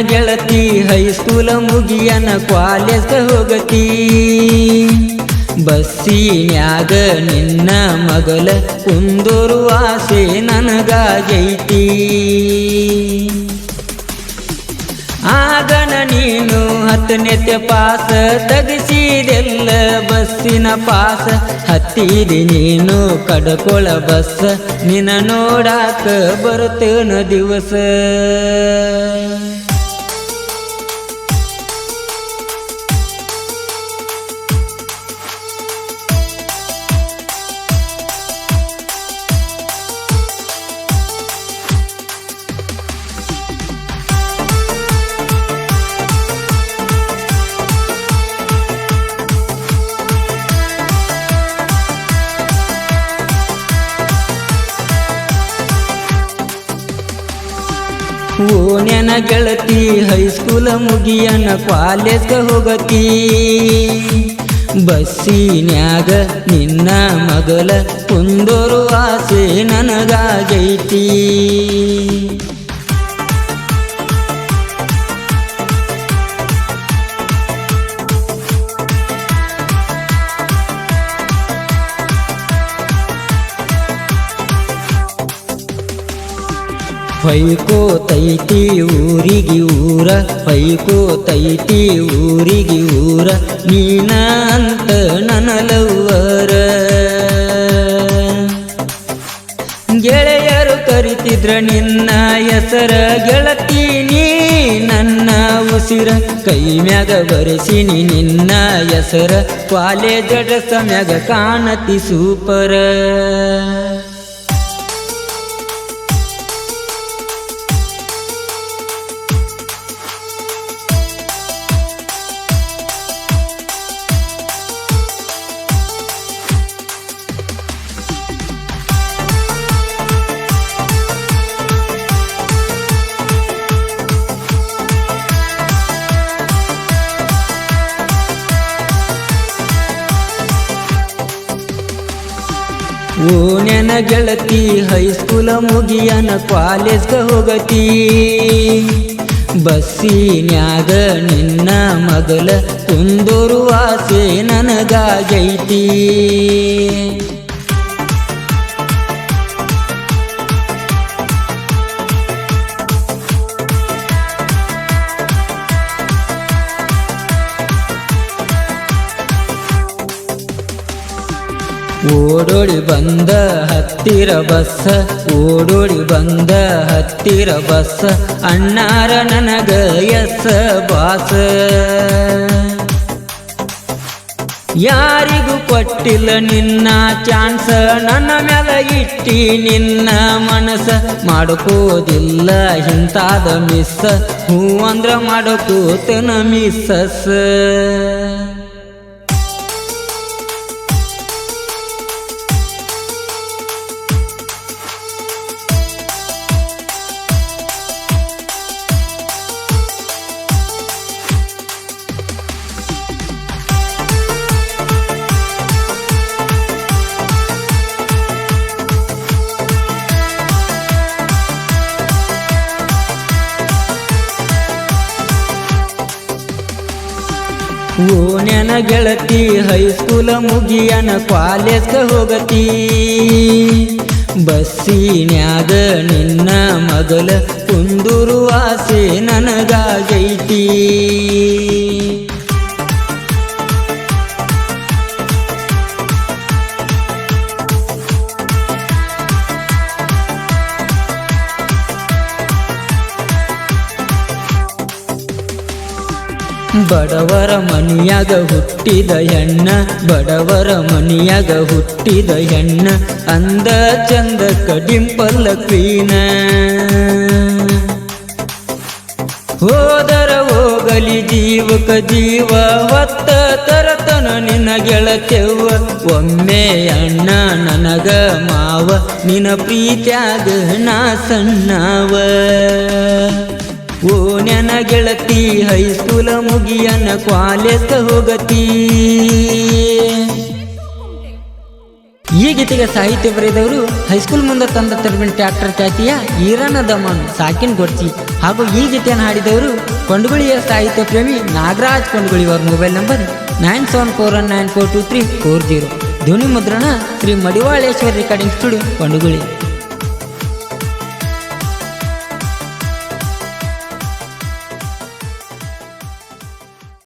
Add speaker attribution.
Speaker 1: ಗೆಳತಿ ಹೈಸ್ಕೂಲ ಮುಗಿಯನ ಕಾಲೇಜ್ ಹೋಗತಿ. ಬಸ್ಸಿನ್ಯಾಗ ನಿನ್ನ ಮಗಲ ಕುಂದೂರು ಆಸೆ ನನಗಾಗೈತಿ. ಆಗನ ನೀನು ಹತ್ತನೆತೆ ಪಾಸ ತಗಸಿದೆಲ್ಲ, ಬಸ್ಸಿನ ಪಾಸ ಹತ್ತಿದಿ ನೀನು ಕಡಕೊಳ ಬಸ್. ನಿನ್ನ ನೋಡಾಕ ಬರುತ್ತೇನು ದಿವಸ. ಓನ್ಯನ ಗೆಳತಿ ಹೈಸ್ಕೂಲ ಮುಗಿಯನ ಕಾಲೇಜ್ಗ ಹೋಗತಿ ಬಸ್ಸಿನ್ಯಾಗ ನಿನ್ನ ಮಗಲ ಕುಂದೋರು ಆಸೆ ನನಗಾಗೈತಿ. ಹೊಯ್ಕೋತೈತಿ ಊರಿಗಿ ಊರ ಹೊಯ್ಕೋತೈತಿ ಊರಿಗಿ ಊರ, ನೀನ ಅಂತ ನನ್ನ ಲವ್ವರ ಗೆಳೆಯರು ಕರಿತಿದ್ರ ನಿನ್ನ ಹೆಸರ ನೀ ನನ್ನ ಉಸಿರ. ಕೈ ಮ್ಯಾಗ ಬರೆಸಿನಿ ನಿನ್ನ ಹೆಸರ ಕಾಲೇಜ್ ಡ್ರೆಸ್ ಮ್ಯಾಗ ಕಾಣತಿ ಸೂಪರ. ಓನ್ಯನ ಗೆಳತಿ ಹೈಸ್ಕೂಲ ಮುಗಿಯನ ಕಾಲೇಜ್ಗೆ ಹೋಗತಿ. ಬಸ್ಸಿನ್ಯಾಗ ನಿನ್ನ ಮಗಲ ಕುಂದೂರು ಆಸೆ ನನಗಾಗೈತಿ. ಓಡೋಡಿ ಬಂದ ಹತ್ತಿರ ಬಸ್ಸ, ಓಡೋಡಿ ಬಂದ ಹತ್ತಿರ ಬಸ್ಸ, ಅಣ್ಣಾರ ನನಗ ಎಸ್ ಬಾಸ. ಯಾರಿಗೂ ಕೊಟ್ಟಿಲ್ಲ ನಿನ್ನ ಚಾನ್ಸ, ನನ್ನ ಮ್ಯಾಲ ಇಟ್ಟಿ ನಿನ್ನ ಮನಸ. ಮಾಡ್ಕೋದಿಲ್ಲ ಇಂತಾದ ಮಿಸ್ಸ ಹೂ ಅಂದ್ರ ಮಾಡ್ಕೋತನ ಮಿಸ್ಸಸ್. ಓನ್ಯನ ಗೆಳತಿ ಹೈಸ್ಕೂಲ ಮುಗಿಯನ ಕಾಲೇಜ್ಗ ಹೋಗತಿ. ಬಸ್ಸಿನ್ಯಾಗ ನಿನ್ನ ಮಗಲ ಕುಂದೂರು ಆಸೆ ನನಗಾಗೈತಿ. ಬಡವರ ಮನಿಯಾಗ ಹುಟ್ಟಿದ ಹೆಣ್ಣ, ಬಡವರ ಮನಿಯಾಗ ಹುಟ್ಟಿದ ಹೆಣ್ಣ, ಅಂದ ಚಂದ ಕಡಿಂಪಲ್ಲ ಕ್ವೀನ. ಹೋದರ ಹೋಗಲಿ ಜೀವಕ ಜೀವ, ಹೊತ್ತ ತರತನ ನಿನ್ನ ಗೆಳತೆವ್ವ. ಒಮ್ಮೆ ಅಣ್ಣ ನನಗ ಮಾವ ನಿನ ಪ್ರೀತ್ಯಾಗ ನಾ ಸಣ್ಣವ. ಓ ನೆನ ಗೆಳತಿ ಹೈಸ್ಕೂಲ ಮುಗಿಯನ ಕಾಲೇಜ್ ಹೋಗತಿ. ಈ ಗೀತೆಗೆ ಸಾಹಿತ್ಯ ಬರೆದವರು ಹೈಸ್ಕೂಲ್ ಮುಂದೆ ತಂದ ತರಬಿನ ಟ್ರ್ಯಾಕ್ಟರ್ ಖ್ಯಾತಿಯ ಈರನ ದಮನ್, ಸಾಕಿನ್ ಗೊಡ್ಸಿ ಹಾಗೂ ಈ ಗೀತೆಯನ್ನು ಹಾಡಿದವರು ಕೊಂಡಗುಳಿಯ ಸಾಹಿತ್ಯ ಪ್ರೇಮಿ ನಾಗರಾಜ್ ಕೊಂಡಗುಳಿ ಅವರ mobile number nine seven four one nine four two three four zero ಧ್ವನಿ ಮುದ್ರಣ ಶ್ರೀ ಮಡಿವಾಳೇಶ್ವರ ರೆಕಾರ್ಡಿಂಗ್ ಸ್ಟುಡಿಯೋ ಕೊಂಡಗುಳಿ.